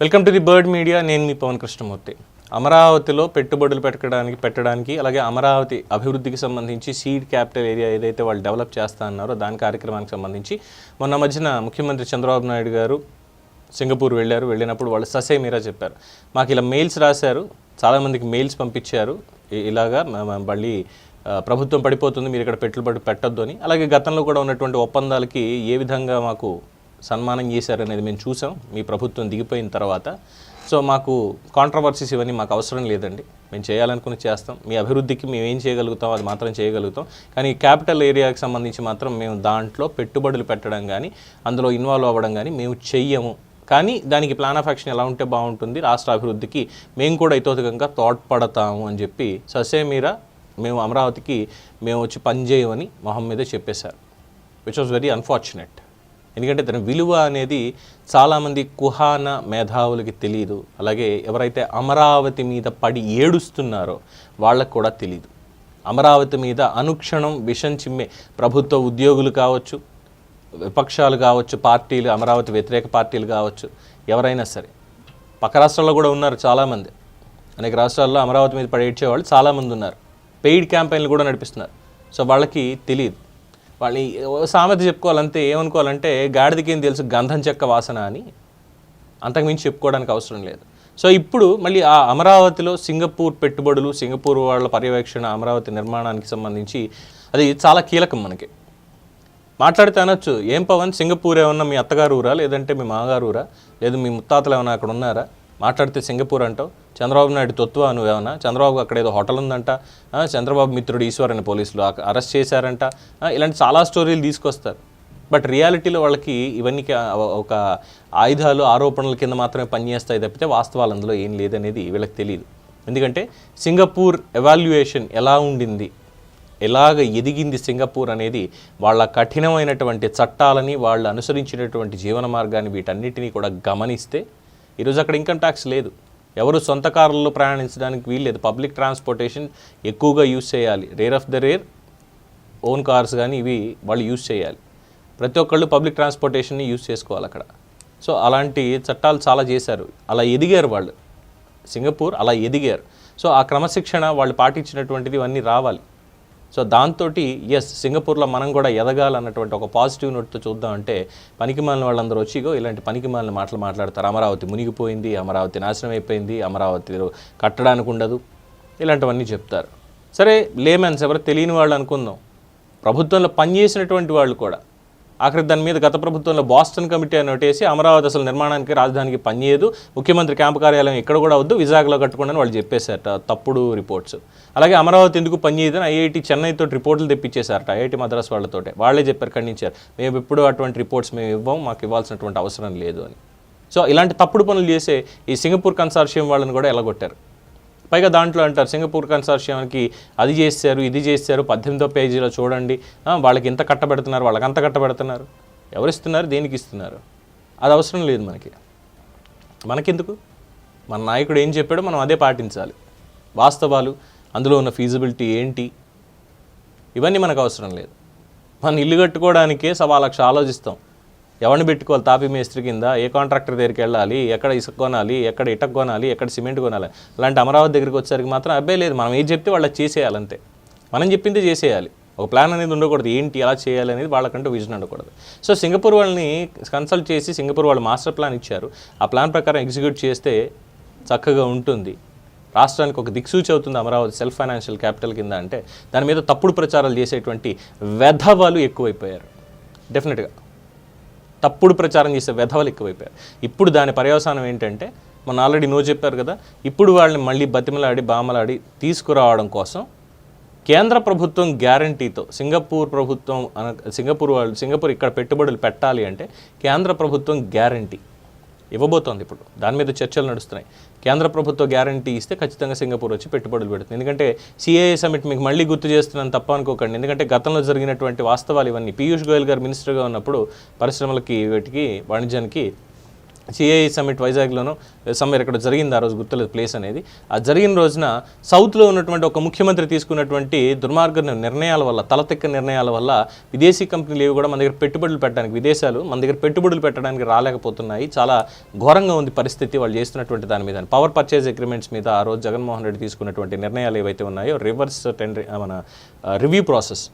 Welcome to the bird media నేను మీ పవన్ కృష్ణమూర్తి. అమరావతిలో పెట్టుబడులు పెట్టడానికి పెట్టడానికి అలాగే అమరావతి అభివృద్ధికి సంబంధించి సీడ్ క్యాపిటల్ ఏరియా ఏదైతే వాళ్ళు డెవలప్ చేస్తా అన్నారో దాని కార్యక్రమానికి సంబంధించి మొన్న మధ్యన ముఖ్యమంత్రి చంద్రబాబు నాయుడు గారు సింగపూర్ వెళ్ళారు. వెళ్ళినప్పుడు వాళ్ళు ససే మీరా చెప్పారు. మాకు ఇలా మెయిల్స్ రాశారు. చాలామందికి మెయిల్స్ పంపించారు. ఇలాగా మళ్ళీ ప్రభుత్వం పడిపోతుంది. మీరు ఇక్కడ పెట్టుబడి పెట్టొద్దు అని. అలాగే గతంలో కూడా ఉన్నటువంటి ఒప్పందాలకి ఏ విధంగా మాకు సన్మానం చేశారనేది మేము చూసాం. మీ ప్రభుత్వం దిగిపోయిన తర్వాత. సో మాకు కాంట్రవర్సీస్ ఇవన్నీ మాకు అవసరం లేదండి. మేము చేయాలనుకుని చేస్తాం. మీ అభివృద్ధికి మేము ఏం చేయగలుగుతాం అది మాత్రం చేయగలుగుతాం. కానీ క్యాపిటల్ ఏరియాకి సంబంధించి మాత్రం మేము దాంట్లో పెట్టుబడులు పెట్టడం కానీ అందులో ఇన్వాల్వ్ అవ్వడం కానీ మేము చెయ్యము. కానీ దానికి ప్లాన్ ఆఫ్ యాక్షన్ ఎలా ఉంటే బాగుంటుంది రాష్ట్ర అభివృద్ధికి మేము కూడా ఇతోతకంగా తోడ్పడతాము అని చెప్పి ససేమీరా మేము అమరావతికి మేము వచ్చి పనిచేయమని మొహం మీద చెప్పేశారు. విచ్ వాజ్ వెరీ అన్ఫార్చునేట్ ఎందుకంటే తన విలువ అనేది చాలామంది కుహాన మేధావులకి తెలియదు అలాగే ఎవరైతే అమరావతి మీద పడి ఏడుస్తున్నారో వాళ్ళకు కూడా తెలియదు అమరావతి మీద అనుక్షణం విషం చిమ్మే ప్రభుత్వ ఉద్యోగులు కావచ్చు విపక్షాలు కావచ్చు పార్టీలు అమరావతి వ్యతిరేక పార్టీలు కావచ్చు ఎవరైనా సరే. పక్క రాష్ట్రాల్లో కూడా ఉన్నారు చాలామంది. అనేక రాష్ట్రాల్లో అమరావతి మీద పడి ఏడ్చేవాళ్ళు చాలామంది ఉన్నారు. పెయిడ్ క్యాంపెయిన్లు కూడా నడిపిస్తున్నారు. సో వాళ్ళకి తెలియదు వాళ్ళని సామెత చెప్పుకోవాలంటే ఏమనుకోవాలంటే గాడిదకి ఏం తెలుసు గంధం చెక్క వాసన అని. అంతకుమించి చెప్పుకోవడానికి అవసరం లేదు. సో ఇప్పుడు మళ్ళీ ఆ అమరావతిలో సింగపూర్ పెట్టుబడులు సింగపూర్ వాళ్ళ పర్యవేక్షణ అమరావతి నిర్మాణానికి సంబంధించి అది చాలా కీలకం మనకి. మాట్లాడితే అనొచ్చు ఏం పవన్ సింగపూర్ ఏమన్నా మీ అత్తగారు ఊరా? లేదంటే మీ మాగారు ఊరా? లేదు మీ ముత్తాతలు ఏమైనా అక్కడ ఉన్నారా? మాట్లాడితే సింగపూర్ అంటావు. చంద్రబాబు నాయుడు తత్వ నువ్వేమన్నా? చంద్రబాబు అక్కడ ఏదో హోటల్ ఉందంట. చంద్రబాబు మిత్రుడు ఈశ్వర్ అని పోలీసులు అరెస్ట్ చేశారంట. ఇలాంటి చాలా స్టోరీలు తీసుకొస్తారు. బట్ రియాలిటీలో వాళ్ళకి ఇవన్నీ ఒక ఆయుధాలు ఆరోపణల కింద మాత్రమే పనిచేస్తాయి తప్పితే వాస్తవాలు అందులో ఏం లేదనేది వీళ్ళకి తెలియదు ఎందుకంటే సింగపూర్ ఎవాల్యుయేషన్ ఎలా ఉండింది? ఎలాగ ఎదిగింది సింగపూర్ అనేది వాళ్ళ కఠినమైనటువంటి చట్టాలని వాళ్ళు అనుసరించినటువంటి జీవన మార్గాన్ని వీటన్నిటినీ కూడా గమనిస్తే ఈరోజు అక్కడ ఇన్కమ్ ట్యాక్స్ లేదు. ఎవరు సొంత కారుల్లో ప్రయాణించడానికి వీల్లేదు. పబ్లిక్ ట్రాన్స్పోర్టేషన్ ఎక్కువగా యూజ్ చేయాలి. Rare of the rare own cars కానీ ఇవి వాళ్ళు యూజ్ చేయాలి. ప్రతి ఒక్కళ్ళు పబ్లిక్ ట్రాన్స్పోర్టేషన్ని యూజ్ చేసుకోవాలి అక్కడ. సో అలాంటి చట్టాలు చాలా చేశారు. అలా ఎదిగారు వాళ్ళు. సింగపూర్ అలా ఎదిగారు. సో ఆ క్రమశిక్షణ వాళ్ళు పాటించినటువంటిది ఇవన్నీ రావాలి. సో దాంతో ఎస్ సింగపూర్లో మనం కూడా ఎదగాలన్నటువంటి ఒక పాజిటివ్ నోట్తో చూద్దామంటే పనికి మాలిన వాళ్ళందరూ వచ్చిగో ఇలాంటి పనికి మాలిన మాటలు మాట్లాడతారు. అమరావతి మునిగిపోయింది అమరావతి నాశనం అయిపోయింది అమరావతి కట్టడానికి ఉండదు ఇలాంటివన్నీ చెప్తారు. సరే లేమెన్స్ ఎవరు? తెలియని వాళ్ళు అనుకుందాం. ప్రభుత్వంలో పనిచేసినటువంటి వాళ్ళు కూడా. ఆఖరి దాని మీద గత ప్రభుత్వంలో బాస్టన్ కమిటీ అని ఒకటేసి అమరావతి అసలు నిర్మాణానికి రాజధానికి పనిచేయదు. ముఖ్యమంత్రి క్యాంపు కార్యాలయం ఎక్కడ కూడా వద్దు విజాగ్లో కట్టుకోండి అని వాళ్ళు చెప్పేశారట తప్పుడు రిపోర్ట్స్. అలాగే అమరావతి ఎందుకు పనిచేయదని ఐఐటి చెన్నైతో రిపోర్టులు తెప్పించేశారట ఐఐటి మద్రాస్ వాళ్ళతోటే. వాళ్ళే చెప్పారు ఖండించారు. మేము ఎప్పుడు అటువంటి రిపోర్ట్స్ మేము ఇవ్వం మాకు ఇవ్వాల్సినటువంటి అవసరం లేదు అని. సో ఇలాంటి తప్పుడు పనులు చేసే ఈ సింగపూర్ కన్సార్షియం వాళ్ళని కూడా ఎలాగొట్టారు. పైగా దాంట్లో అంటారు సింగపూర్ కన్సార్షియానికి అది చేశారు ఇది చేశారు పద్దెనిమిదో పేజీలో చూడండి. వాళ్ళకి ఇంత కట్టబెడుతున్నారు వాళ్ళకి అంత కట్టబెడుతున్నారు. ఎవరు ఇస్తున్నారు దేనికి ఇస్తున్నారు? అది అవసరం లేదు మనకి. మనకెందుకు? మన నాయకుడు ఏం చెప్పాడో మనం అదే పాటించాలి. వాస్తవాలు అందులో ఉన్న ఫీజిబిలిటీ ఏంటి? ఇవన్నీ మనకు అవసరం లేదు. మనం ఇల్లు కట్టుకోవడానికే సవా లక్ష ఆలోచిస్తాం. ఎవరిని పెట్టుకోవాలి? తాపి మేస్త్రి కింద ఏ కాంట్రాక్టర్ దగ్గరికి వెళ్ళాలి? ఎక్కడ ఇసుక కొనాలి? ఎక్కడ ఇటక్ కొనాలి? ఎక్కడ సిమెంట్ కొనాలి? అలాంటి అమరావతి దగ్గరికి వచ్చేసరికి మాత్రం అబ్బాయి లేదు. మనం ఏం చెప్తే వాళ్ళకి చేసేయాలంతే. మనం చెప్పింది చేసేయాలి. ఒక ప్లాన్ అనేది ఉండకూడదు. ఏంటి ఎలా చేయాలి అనేది వాళ్ళకంటూ విజన్ ఉండకూడదు. సో సింగపూర్ వాళ్ళని కన్సల్ట్ చేసి సింగపూర్ వాళ్ళు మాస్టర్ ప్లాన్ ఇచ్చారు. ఆ ప్లాన్ ప్రకారం ఎగ్జిక్యూట్ చేస్తే చక్కగా ఉంటుంది. రాష్ట్రానికి ఒక దిక్సూచి అవుతుంది అమరావతి సెల్ఫ్ ఫైనాన్షియల్ క్యాపిటల్ కింద అంటే. దాని మీద తప్పుడు ప్రచారాలు చేసేటువంటి వెధవాలు ఎక్కువైపోయారు. డెఫినెట్గా. తప్పుడు ప్రచారం చేసే వెధవలు ఎక్కువైపోయారు. ఇప్పుడు దాని పర్యవసానం ఏంటంటే మన ఆల్రెడీ నో చెప్పారు కదా ఇప్పుడు వాళ్ళని మళ్ళీ బతిమలాడి బామలాడి తీసుకురావడం కోసం కేంద్ర ప్రభుత్వం గ్యారంటీతో సింగపూర్ ప్రభుత్వం అన సింగపూర్ వాళ్ళు సింగపూర్ ఇక్కడ పెట్టుబడులు పెట్టాలి అంటే కేంద్ర ప్రభుత్వం గ్యారంటీ ఇవ్వబోతోంది ఇప్పుడు. దాని మీద చర్చలు నడుస్తున్నాయి. కేంద్ర ప్రభుత్వ గ్యారంటీ ఇస్తే ఖచ్చితంగా సింగపూర్ వచ్చి పెట్టుబడులు పెడుతుంది. ఎందుకంటే సిఏఏ సమిట్ మీకు మళ్ళీ గుర్తు చేస్తున్నాను తప్ప అనుకోకండి. ఎందుకంటే గతంలో జరిగినటువంటి వాస్తవాలు ఇవన్నీ. పీయూష్ గోయల్ గారు మినిస్టర్గా ఉన్నప్పుడు పరిశ్రమలకి వీటికి వాణిజ్యానికి సిఐ సమ్మిట్ వైజాగ్లోనూ సమ్మెర్ ఇక్కడ జరిగింది ఆ రోజు గుర్తులేదు ప్లేస్ అనేది. ఆ జరిగిన రోజున సౌత్లో ఉన్నటువంటి ఒక ముఖ్యమంత్రి తీసుకున్నటువంటి దుర్మార్గ నిర్ణయాల వల్ల తలతెక్క నిర్ణయాల వల్ల విదేశీ కంపెనీలు ఏవి కూడా మన దగ్గర పెట్టుబడులు పెట్టడానికి విదేశాలు మన దగ్గర పెట్టుబడులు పెట్టడానికి రాలేకపోతున్నాయి. చాలా ఘోరంగా ఉంది పరిస్థితి వాళ్ళు చేస్తున్నటువంటి దాని మీద. పవర్ పర్చేజ్ అగ్రిమెంట్స్ మీద ఆ రోజు జగన్మోహన్ రెడ్డి తీసుకున్నటువంటి నిర్ణయాలు ఏవైతే ఉన్నాయో రివర్స్ టెండర్ మన రివ్యూ ప్రాసెస్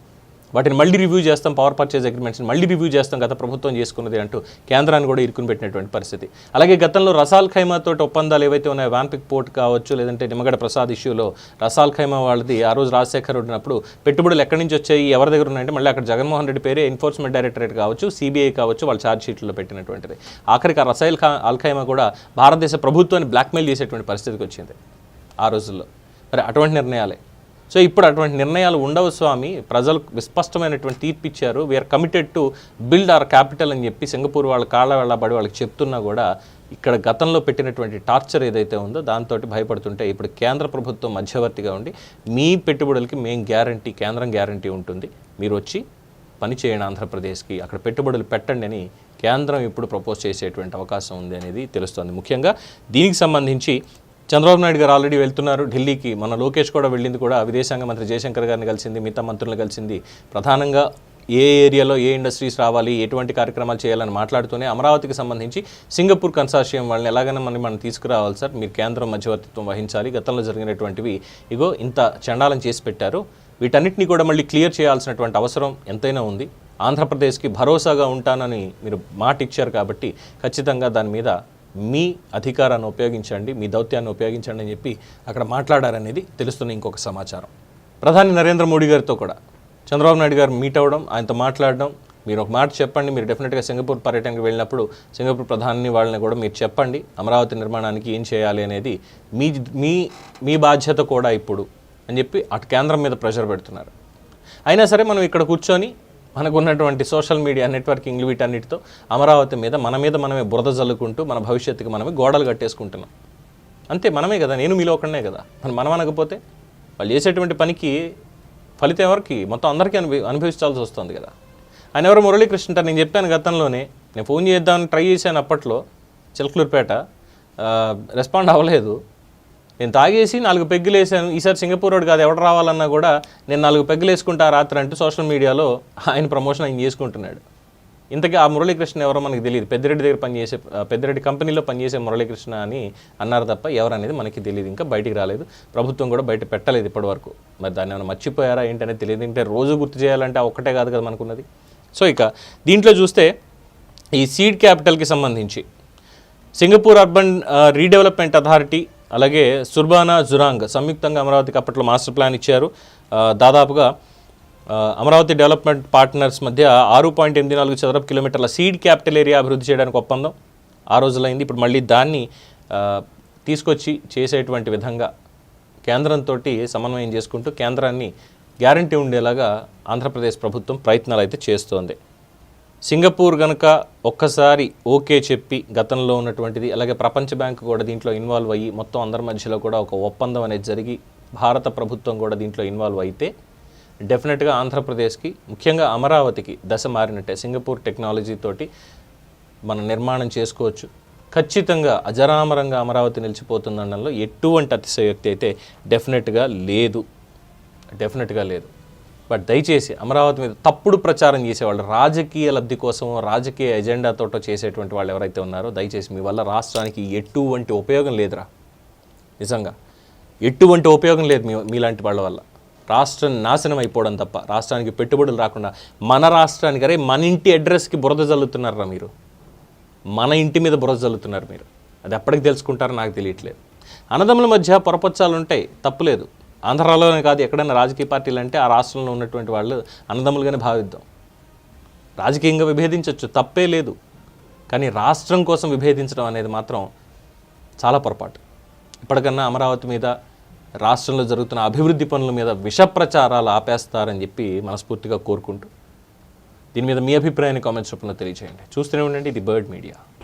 వాటిని మళ్ళీ రివ్యూ చేస్తాం పవర్ పర్చేజ్ అగ్రిమెంట్స్ని మళ్ళీ రివ్యూ చేస్తాం గత ప్రభుత్వం చేసుకున్నది అంటూ కేంద్రాన్ని కూడా ఇరుకుని పెట్టినటువంటి పరిస్థితి. అలాగే గతంలో రసాల్ ఖైమా తోటి ఒప్పందాలు ఏవైతే ఉన్నాయో వ్యాంపిక్ పోర్ట్ కావచ్చు లేదంటే నిమ్మగడ్డ ప్రసాద్ ఇష్యూలో రసాల్ ఖైమా వాళ్ళది ఆ రోజు రాజశేఖర్ ఉన్నప్పుడు పెట్టుబడులు ఎక్కడి నుంచి వచ్చాయి ఎవరి దగ్గర ఉన్నాయంటే మళ్ళీ అక్కడ జగన్మోహన్ రెడ్డి పేరే ఎన్ఫోర్స్మెంట్ డైరెక్టరేట్ కావచ్చు సిబిఐ కావచ్చు వాళ్ళ ఛార్జ్ షీట్లో పెట్టినటువంటిది. ఆఖరికి ఆ రసాయల్ ఖా అల్ఖైమా కూడా భారతదేశ ప్రభుత్వాన్ని బ్లాక్మెయిల్ చేసేటువంటి పరిస్థితికి వచ్చింది ఆ రోజుల్లో. మరి అటువంటి నిర్ణయాలే. సో ఇప్పుడు అటువంటి నిర్ణయాలు ఉండవు స్వామి. ప్రజలకు విస్పష్టమైనటువంటి తీర్పు ఇచ్చారు. We're committed to build our capital అని చెప్పి సింగపూర్ వాళ్ళ కాళ్ళ వెళ్ళబడి వాళ్ళకి చెప్తున్నా కూడా ఇక్కడ గతంలో పెట్టినటువంటి టార్చర్ ఏదైతే ఉందో దాంతో భయపడుతుంటే ఇప్పుడు కేంద్ర ప్రభుత్వం మధ్యవర్తిగా ఉండి మీ పెట్టుబడులకి మేం గ్యారంటీ కేంద్రం గ్యారంటీ ఉంటుంది. మీరు వచ్చి పని చేయండి ఆంధ్రప్రదేశ్కి. అక్కడ పెట్టుబడులు పెట్టండి అని కేంద్రం ఇప్పుడు ప్రపోజ్ చేసేటువంటి అవకాశం ఉంది అనేది తెలుస్తోంది. ముఖ్యంగా దీనికి సంబంధించి చంద్రబాబు నాయుడు గారు ఆల్రెడీ వెళ్తున్నారు. ఢిల్లీకి మన లోకేష్ కూడా వెళ్ళింది కూడా. విదేశాంగ మంత్రి జయశంకర్ గారిని కలిసింది మిగతా మంత్రులను కలిసింది. ప్రధానంగా ఏ ఏరియాలో ఏ ఇండస్ట్రీస్ రావాలి ఎటువంటి కార్యక్రమాలు చేయాలని మాట్లాడుతూనే అమరావతికి సంబంధించి సింగపూర్ కన్సార్షియం వాళ్ళని ఎలాగైనా మనం మనం తీసుకురావాలి సార్. మీరు కేంద్రం మధ్యవర్తిత్వం వహించాలి. గతంలో జరిగినటువంటివి ఇగో ఇంత చండాలం చేసి పెట్టారు. వీటన్నిటిని కూడా మళ్ళీ క్లియర్ చేయాల్సినటువంటి అవసరం ఎంతైనా ఉంది. ఆంధ్రప్రదేశ్కి భరోసాగా ఉంటానని మీరు మాట ఇచ్చారు కాబట్టి ఖచ్చితంగా దాని మీద మీ అధికారాన్ని ఉపయోగించండి మీ దౌత్యాన్ని ఉపయోగించండి అని చెప్పి అక్కడ మాట్లాడారనేది తెలుస్తున్న ఇంకొక సమాచారం. ప్రధాని నరేంద్ర మోడీ గారితో కూడా చంద్రబాబు నాయుడు గారు మీట్ అవ్వడం ఆయనతో మాట్లాడడం మీరు ఒక మాట చెప్పండి మీరు డెఫినెట్గా సింగపూర్ పర్యటనకు వెళ్ళినప్పుడు సింగపూర్ ప్రధాని వాళ్ళని కూడా మీరు చెప్పండి అమరావతి నిర్మాణానికి ఏం చేయాలి అనేది మీ మీ మీ బాధ్యత కూడా ఇప్పుడు అని చెప్పి అటు కేంద్రం మీద ప్రెషర్ పెడుతున్నారు. అయినా సరే మనం ఇక్కడ కూర్చొని మనకు ఉన్నటువంటి సోషల్ మీడియా నెట్వర్కింగ్ వీటన్నిటితో అమరావతి మీద మన మీద మనమే బురద జల్లుకుంటూ మన భవిష్యత్తుకి మనమే గోడలు కట్టేసుకుంటున్నాం. అంతే మనమే కదా నేను మీలో ఒకనే కదా. మనం మనం అనకపోతే వాళ్ళు చేసేటువంటి పనికి ఫలితం ఎవరికి? మొత్తం అందరికీ అనుభవి అనుభవించాల్సి వస్తుంది కదా. ఆయన ఎవరు? మురళీకృష్ణ నేను చెప్పాను గతంలోనే. నేను ఫోన్ చేద్దామని ట్రై చేశాను అప్పట్లో చిలకలూరుపేట. రెస్పాండ్ అవ్వలేదు. నేను తాగేసి నాలుగు పెగ్గులు వేసాను. ఈసారి సింగపూర్ రోడ్ కాదు ఎవడు రావాలన్నా కూడా నేను నాలుగు పెగ్గులు వేసుకుంటా రాత్రి అంటూ సోషల్ మీడియాలో ఆయన ప్రమోషన్ ఆయన చేసుకుంటున్నాడు. ఇంతకీ ఆ మురళీకృష్ణ ఎవరో మనకి తెలియదు. పెద్దిరెడ్డి దగ్గర పనిచేసే పెద్దిరెడ్డి కంపెనీలో పనిచేసే మురళీకృష్ణ అని అన్నారు తప్ప ఎవరనేది మనకి తెలియదు. ఇంకా బయటికి రాలేదు. ప్రభుత్వం కూడా బయట పెట్టలేదు ఇప్పటివరకు. మరి దాన్ని ఏమైనా మర్చిపోయారా ఏంటనేది తెలియదు. అంటే రోజు గుర్తు చేయాలంటే ఒక్కటే కాదు కదా మనకున్నది. సో ఇక దీంట్లో చూస్తే ఈ సీడ్ క్యాపిటల్కి సంబంధించి సింగపూర్ అర్బన్ రీడెవలప్మెంట్ అథారిటీ అలాగే సుర్బానా జురాంగ్ సంయుక్తంగా అమరావతికి అప్పట్లో మాస్టర్ ప్లాన్ ఇచ్చారు. దాదాపుగా అమరావతి డెవలప్మెంట్ పార్ట్నర్స్ మధ్య ఆరు పాయింట్ ఎనిమిది నాలుగు చదరపు కిలోమీటర్ల సీడ్ క్యాపిటల్ ఏరియా అభివృద్ధి చేయడానికి ఒప్పందం. ఆ రోజులైంది. ఇప్పుడు మళ్ళీ దాన్ని తీసుకొచ్చి చేసేటువంటి విధంగా కేంద్రంతో సమన్వయం చేసుకుంటూ కేంద్రాన్ని గ్యారంటీ ఉండేలాగా ఆంధ్రప్రదేశ్ ప్రభుత్వం ప్రయత్నాలు అయితే చేస్తోంది. సింగపూర్ కనుక ఒక్కసారి ఓకే చెప్పి గతంలో ఉన్నటువంటిది అలాగే ప్రపంచ బ్యాంక్ కూడా దీంట్లో ఇన్వాల్వ్ అయ్యి మొత్తం అందరి మధ్యలో కూడా ఒక ఒప్పందం అనేది జరిగి భారత ప్రభుత్వం కూడా దీంట్లో ఇన్వాల్వ్ అయితే డెఫినెట్గా ఆంధ్రప్రదేశ్కి ముఖ్యంగా అమరావతికి దశ మారినట్టే సింగపూర్ టెక్నాలజీ తోటి మనం నిర్మాణం చేసుకోవచ్చు. ఖచ్చితంగా అజరామరంగా అమరావతి నిలిచిపోతుందనడంలో ఎటువంటి అతిశయోక్తి అయితే డెఫినెట్గా లేదు. డెఫినెట్గా లేదు. బట్ దయచేసి అమరావతి మీద తప్పుడు ప్రచారం చేసేవాళ్ళు రాజకీయ లబ్ధి కోసం రాజకీయ ఎజెండాతో చేసేటువంటి వాళ్ళు ఎవరైతే ఉన్నారో దయచేసి మీ వల్ల రాష్ట్రానికి ఎటువంటి ఉపయోగం లేదురా. నిజంగా. ఎటువంటి ఉపయోగం లేదు మీ మీలాంటి వాళ్ళ వల్ల. రాష్ట్రం నాశనం అయిపోవడం తప్ప రాష్ట్రానికి పెట్టుబడులు రాకుండా మన రాష్ట్రానికి అరే మన ఇంటి అడ్రస్కి బురద జల్లుతున్నారా మీరు? మన ఇంటి మీద బురద జల్లుతున్నారు మీరు. అది ఎప్పటికి తెలుసుకుంటారో నాకు తెలియట్లేదు. అన్నదమ్ముల మధ్య పొరపచ్చాలు ఉంటాయి తప్పులేదు. ఆంధ్రాలోనే కాదు ఎక్కడైనా రాజకీయ పార్టీలు అంటే ఆ రాష్ట్రంలో ఉన్నటువంటి వాళ్ళు అన్నదమ్ములుగానే భావిద్దాం. రాజకీయంగా విభేదించవచ్చు తప్పే లేదు. కానీ రాష్ట్రం కోసం విభేదించడం అనేది మాత్రం చాలా పొరపాటు. ఇప్పటికన్నా అమరావతి మీద రాష్ట్రంలో జరుగుతున్న అభివృద్ధి పనుల మీద విష ప్రచారాలు ఆపేస్తారని చెప్పి మనస్ఫూర్తిగా కోరుకుంటూ దీని మీద మీ అభిప్రాయాన్ని కామెంట్స్ రూపంలో తెలియజేయండి చూస్తూనే ఉండండి ఇది బర్డ్ మీడియా.